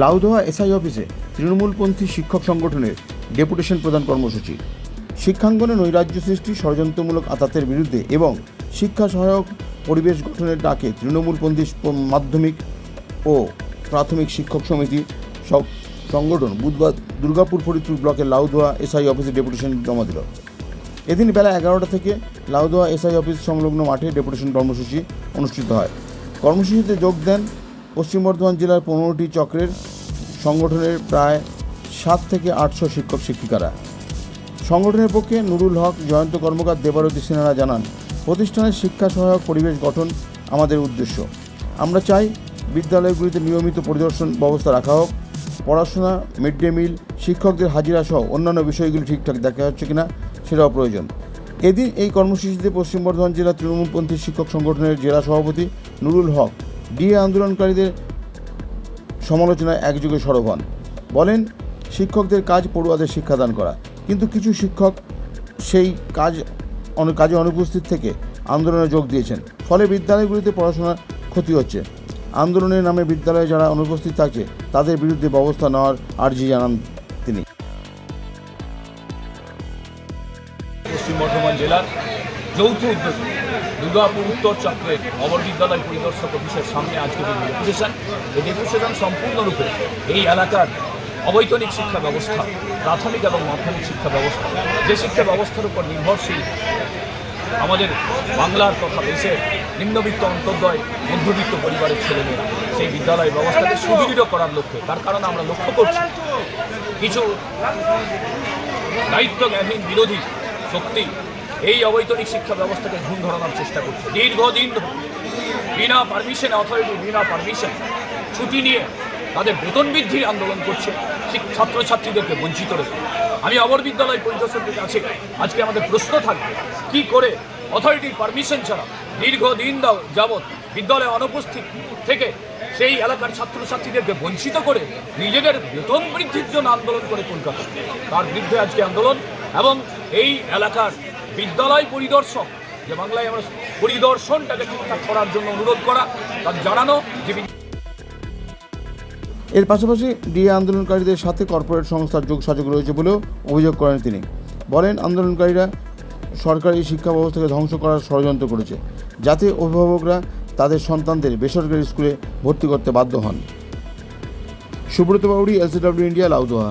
Laudoha SI অফিসে তৃণমূলপন্থী শিক্ষক সংগঠনের ডেপুটেশন প্রদান কর্মসূচি। শিক্ষাঙ্গনে নৈরাজ্য সৃষ্টি, ষড়যন্ত্রমূলক আতাতের বিরুদ্ধে এবং শিক্ষা সহায়ক পরিবেশ গঠনের ডাকে তৃণমূলপন্থী মাধ্যমিক ও প্রাথমিক শিক্ষক সমিতি সংগঠন বুধবার দুর্গাপুর ফরিদপুর ব্লকের লাউদোয়া এসআই অফিসে ডেপুটেশন জমা দিল। এদিন বেলা এগারোটা থেকে লাউদোয়া এসআই অফিস সংলগ্ন মাঠে ডেপুটেশন কর্মসূচি অনুষ্ঠিত হয়। কর্মসূচিতে যোগ দেন পশ্চিম বর্ধমান জেলার পনেরোটি চক্রের সংগঠনের প্রায় সাত থেকে আটশো শিক্ষক শিক্ষিকারা। সংগঠনের পক্ষে নুরুল হক, জয়ন্ত কর্মকার, দেবারতী সিনহারা জানান, প্রতিষ্ঠানের শিক্ষা সহায়ক পরিবেশ গঠন আমাদের উদ্দেশ্য। আমরা চাই বিদ্যালয়গুলিতে নিয়মিত পরিদর্শন ব্যবস্থা রাখা হোক, পড়াশোনা, মিড ডে মিল, শিক্ষকদের হাজিরা সহ অন্যান্য বিষয়গুলি ঠিকঠাক দেখা হচ্ছে কিনা সেটাও প্রয়োজন। এদিন এই কর্মসূচিতে পশ্চিম বর্ধমান জেলা তৃণমূলপন্থী শিক্ষক সংগঠনের জেলা সভাপতি নুরুল হক ডিএ আন্দোলনকারীদের সমালোচনায় একযোগে সরব হন। বলেন, শিক্ষকদের কাজ পড়ুয়াদের শিক্ষাদান করা। কিন্তু কিছু শিক্ষক সেই কাজ কাজে অনুপস্থিত থেকে আন্দোলনে যোগ দিয়েছেন। ফলে বিদ্যালয়গুলিতে পড়াশোনার ক্ষতি হচ্ছে। আন্দোলনের নামে বিদ্যালয়ে যারা অনুপস্থিত থাকছে, তাদের বিরুদ্ধে ব্যবস্থা নেওয়ার আর্জি জানান তিনি। পশ্চিম বর্ধমান জেলার যৌথ উদ্যোগে দুর্গাপুর উত্তর চক্রের অবর বিদ্যালয় পরিদর্শক অফিসের সামনে আজকে ডেপুটেশন এই ডেপুটেশন সম্পূর্ণরূপে এই এলাকার অবৈতনিক শিক্ষা ব্যবস্থা, প্রাথমিক এবং মাধ্যমিক শিক্ষা ব্যবস্থা, যে শিক্ষা ব্যবস্থার উপর নির্ভরশীল আমাদের বাংলার তথা দেশের নিম্নবিত্ত অন্তর্দয়, মধ্যবিত্ত পরিবারের ছেলেমেয়েরা, সেই বিদ্যালয় ব্যবস্থাকে সুদৃঢ় করার লক্ষ্যে, তার কারণ আমরা লক্ষ্য করছি কিছু দায়িত্বজ্ঞানহীন বিরোধী শক্তি এই অবৈতনিক শিক্ষা ব্যবস্থাকে ঘুম ধরানোর চেষ্টা করছে। দীর্ঘদিন বিনা পারমিশন অথরিটি বিনা পারমিশন ছুটি নিয়ে তাদের বেতন বৃদ্ধির আন্দোলন করছে ছাত্রছাত্রীদেরকে বঞ্চিত রেখে। আমি অবর বিদ্যালয় পরিদর্শকদের কাছে আজকে আমাদের প্রশ্ন থাকবে, কি করে অথরিটির পারমিশন ছাড়া দীর্ঘদিন যাবৎ বিদ্যালয়ে অনুপস্থিত থেকে সেই এলাকার ছাত্রছাত্রীদেরকে বঞ্চিত করে নিজেদের বেতন বৃদ্ধির জন্য আন্দোলন করে কলকাতা। তার বিরুদ্ধে আজকে আন্দোলন এবং এই এলাকার বিদ্যালয় পরিদর্শক, যে বাংলায় আমরা পরিদর্শনটাকে ঠিকঠাক করার জন্য অনুরোধ করা, তার জানানো যে এর পাশাপাশি ডিএ আন্দোলনকারীদের সাথে কর্পোরেট সংস্থার যোগসাযোগ রয়েছে বলেও অভিযোগ করেন তিনি। বলেন, আন্দোলনকারীরা সরকারি শিক্ষা ব্যবস্থাকে ধ্বংস করার ষড়যন্ত্র করেছে, যাতে অভিভাবকরা তাদের সন্তানদের বেসরকারি স্কুলে ভর্তি করতে বাধ্য হন। Subrata Bauri LCW India, Laudoha.